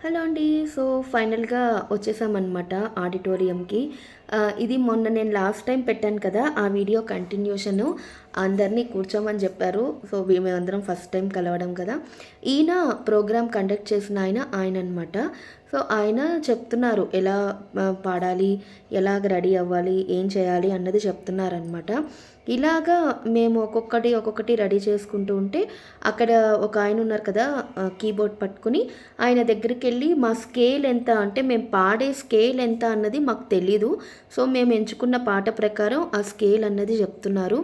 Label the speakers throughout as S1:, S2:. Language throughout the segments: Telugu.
S1: హలో అండి. సో ఫైనల్గా వచ్చేసామన్నమాట ఆడిటోరియంకి. ఇది మొన్న నేను లాస్ట్ టైం పెట్టాను కదా ఆ వీడియో కంటిన్యూషను. అందరినీ కూర్చోమని చెప్పారు. సో మేమందరం ఫస్ట్ టైం కలవడం కదా. ఈయన ప్రోగ్రామ్ కండక్ట్ చేసిన ఆయన ఆయన అనమాట సో ఆయన చెప్తున్నారు ఎలా పాడాలి ఎలాగ రెడీ అవ్వాలి ఏం చేయాలి అన్నది చెప్తున్నారనమాట ఇలాగా మేము ఒక్కొక్కటి ఒక్కొక్కటి రెడీ చేసుకుంటూ ఉంటే అక్కడ ఒక ఆయన ఉన్నారు కదా కీబోర్డ్ పట్టుకుని ఆయన దగ్గరికి వెళ్ళి మా స్కేల్ ఎంత అంటే మేము పాడే స్కేల్ ఎంత అన్నది మాకు తెలీదు. సో మేము ఎంచుకున్న పాట ప్రకారం ఆ స్కేల్ అన్నది చెప్తున్నారు.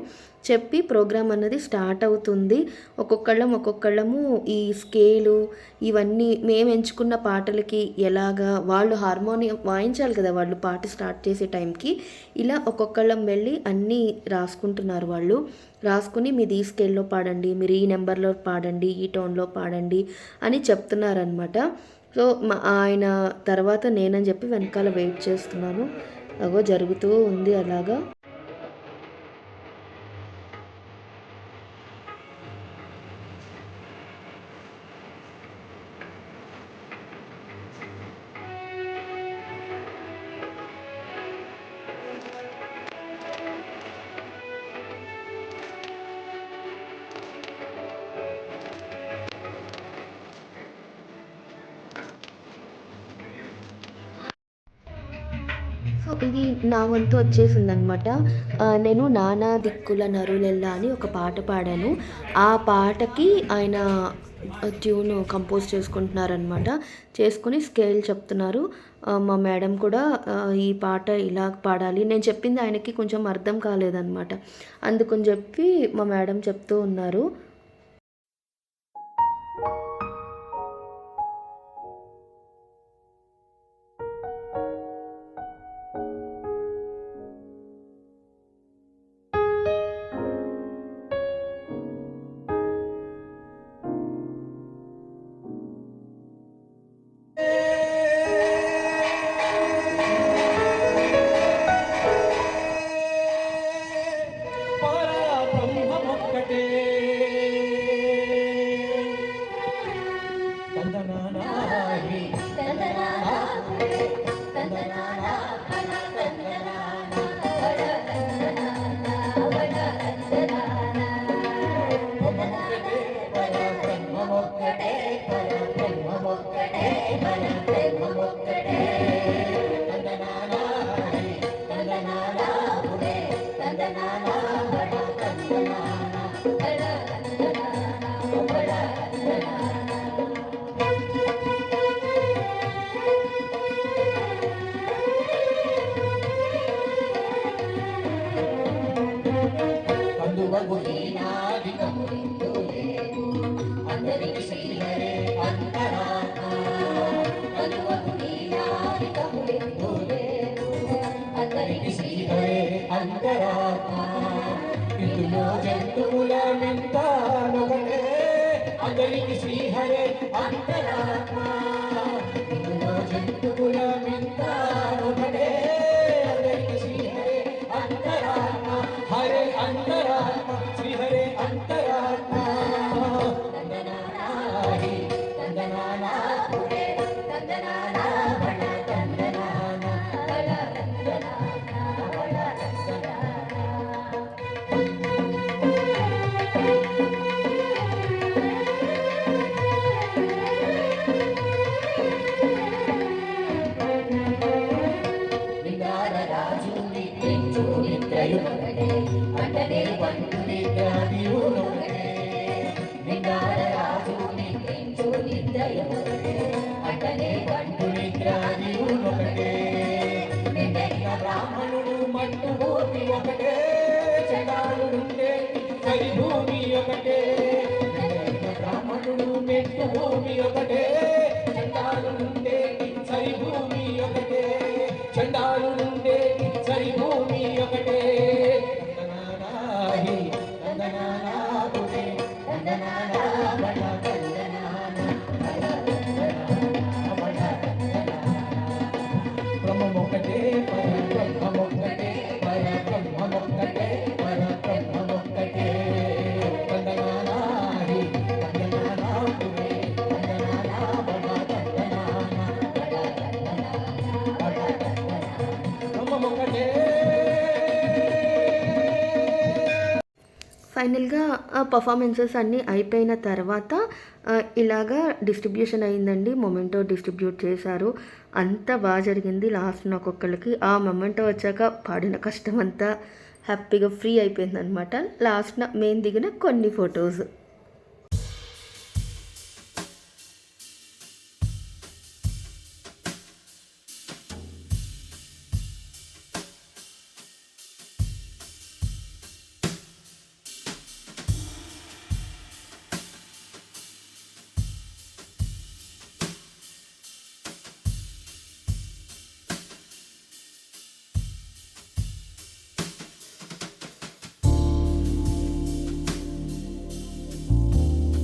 S1: చెప్పి ప్రోగ్రామ్ అన్నది స్టార్ట్ అవుతుంది. ఒక్కొక్కళ్ళం ఒక్కొక్కళ్ళము ఈ స్కేలు ఇవన్నీ మేము ఎంచుకున్న పాటలకి ఎలాగా వాళ్ళు హార్మోనియం వాయించాలి కదా వాళ్ళు పాట స్టార్ట్ చేసే టైంకి. ఇలా ఒక్కొక్కళ్ళం వెళ్ళి అన్నీ రాసుకుంటున్నారు వాళ్ళు. రాసుకుని మీది ఈ స్కేల్లో పాడండి మీరు ఈ నెంబర్లో పాడండి ఈ టోన్లో పాడండి అని చెప్తున్నారనమాట సో మా ఆయన తర్వాత నేనని చెప్పి వెనకాల వెయిట్ చేస్తున్నాను. అగో జరుగుతూ ఉంది అలాగా. ఇది నా వంతు వచ్చేసిందనమాట. నేను నానా దిక్కుల నరులెల్లా అని ఒక పాట పాడాను. ఆ పాటకి ఆయన ట్యూన్ కంపోజ్ చేసుకుంటున్నారనమాట. చేసుకుని స్కేల్ చెప్తున్నారు. మా మేడం కూడా ఈ పాట ఇలా పాడాలి. నేను చెప్పింది ఆయనకి కొంచెం అర్థం కాలేదన్నమాట అందుకని చెప్పి మా మేడం చెప్తూ ఉన్నారు.
S2: ఈనాదికము అందరికి శ్రీహరే అంతరాత్మ. కందువగు ఈనాదికము అందరికి శ్రీహరే అంతరాత్మ ఇందులో జంతువుల వింతానొకటే అందరికి శ్రీహరే అంతరాత్మ ఇందులో జంతువుల బ్రాహ్మణుడు మట్టు భూమి ఒకటే చడాలుండే సరి భూమి ఒకటే. బ్రాహ్మణుడు మెట్టు భూమి ఒకటే చండాలుండే సరి భూమి ఒకటే. చండాలుండే సరి భూమి ఒకటే.
S1: ఫైనల్గా ఆ పర్ఫార్మెన్సెస్ అన్నీ అయిపోయిన తర్వాత ఇలాగా డిస్ట్రిబ్యూషన్ అయిందండి. మొమెంటో డిస్ట్రిబ్యూట్ చేశారు. అంత బాగా జరిగింది. లాస్ట్ నాకు ఒక్కళ్ళకి ఆ మొమెంటో వచ్చాక పాడిన కష్టం అంతా హ్యాపీగా ఫ్రీ అయిపోయింది అనమాట లాస్ట్న మేము దిగిన కొన్ని ఫొటోస్